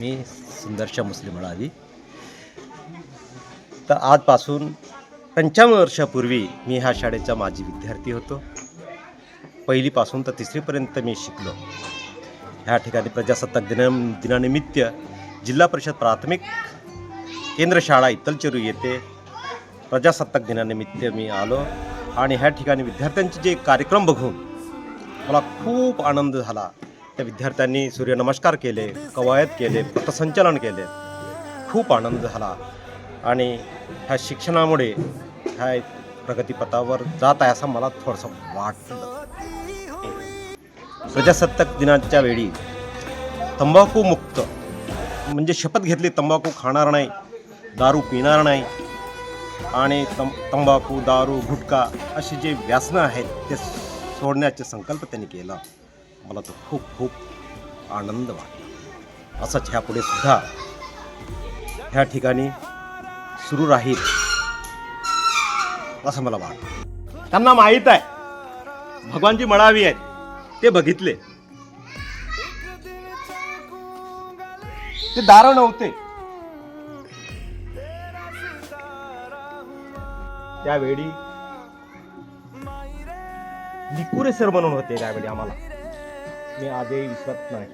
मी सुंदरशा मुस्लिम अळावी तर आजपासून पंचावन्न वर्षापूर्वी मी ह्या शाळेचा माजी विद्यार्थी होतो. पहिलीपासून तर तिसरीपर्यंत मी शिकलो. ह्या ठिकाणी प्रजासत्ताक दिना दिनानिमित्त जिल्हा परिषद प्राथमिक केंद्रशाळा इतलचेरू येथे प्रजासत्ताक दिनानिमित्त मी आलो. आणि ह्या ठिकाणी विद्यार्थ्यांचे जे कार्यक्रम बघून मला खूप आनंद झाला. त्या विद्यार्थ्यांनी सूर्यनमस्कार केले कवायत केले पथसंचलन केले. खूप आनंद झाला. आणि ह्या शिक्षणामुळे ह्या प्रगतीपथावर जात आहे असं मला थोडंसं वाटलं. प्रजासत्ताक दिनाच्या वेळी तंबाखू मुक्त म्हणजे शपथ घेतली तंबाखू खाणार नाही दारू पिणार नाही आणि तं तंबाखू दारू गुटखा अशी जे व्यसनं आहेत ते सोडण्याचे संकल्प त्यांनी केला. मला तो खूप खूप आनंद वाटला. असंच ह्यापुढे सुद्धा ह्या ठिकाणी सुरू राहील असं मला वाटतं. त्यांना माहीत आहे. भगवानची मळावी आहे ते बघितले. ते दार नव्हते. त्यावेळी निकुरे सर म्हणून होते त्यावेळी आम्हाला. मी आजही विसरत नाही.